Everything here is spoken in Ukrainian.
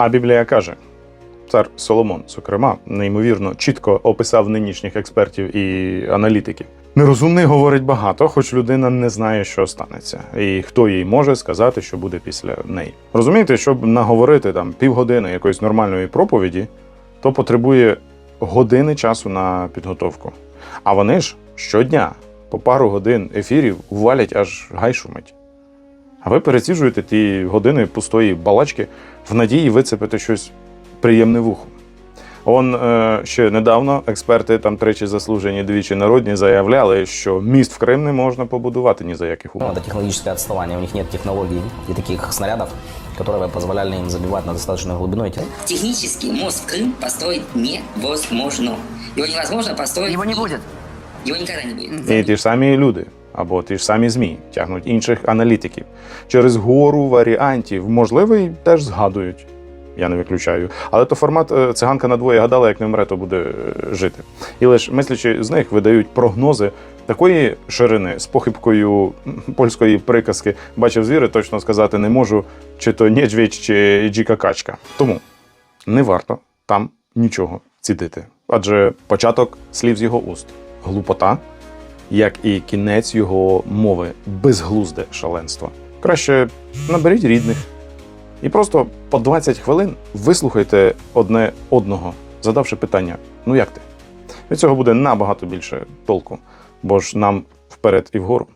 А Біблія каже: цар Соломон, зокрема, неймовірно чітко описав нинішніх експертів і аналітиків. Нерозумний говорить багато, хоч людина не знає, що станеться, і хто їй може сказати, що буде після неї. Розумієте, щоб наговорити там півгодини якоїсь нормальної проповіді, то потребує години часу на підготовку. А вони ж щодня по пару годин ефірів валять аж гай шумить. А ви переціжуєте ті години пустої балачки в надії вицепити щось приємне вуху. Он е, ще недавно експерти, там тричі заслужені, двічі народні, заявляли, що міст в Крим не можна побудувати ні за яких Ну, умов. это технологическое отставание. У них нет технологий и таких снарядов, которые бы позволяли им забивать на достаточную глубину эти. Технически мост в Крым построить невозможно. Его невозможно построить. Его не будет. Его никогда не будет. І ті ж самі люди або ті ж самі ЗМІ тягнуть інших аналітиків через гору варіантів. Можливо, і теж згадують. Я не виключаю. Але то формат е, циганка на двоє гадала, як не вмре, то буде е, жити. І лише мислячи з них видають прогнози такої ширини з похибкою польської приказки бачив звіри, точно сказати не можу, чи то нєдзвідь, чи джіка качка. Тому не варто там нічого цідити. Адже початок слів з його уст глупота, як і кінець його мови безглузде шаленство. Краще наберіть рідних і просто по 20 хвилин вислухайте одне одного, задавши питання: ну як ти? Від цього буде набагато більше толку, бо ж нам вперед і вгору.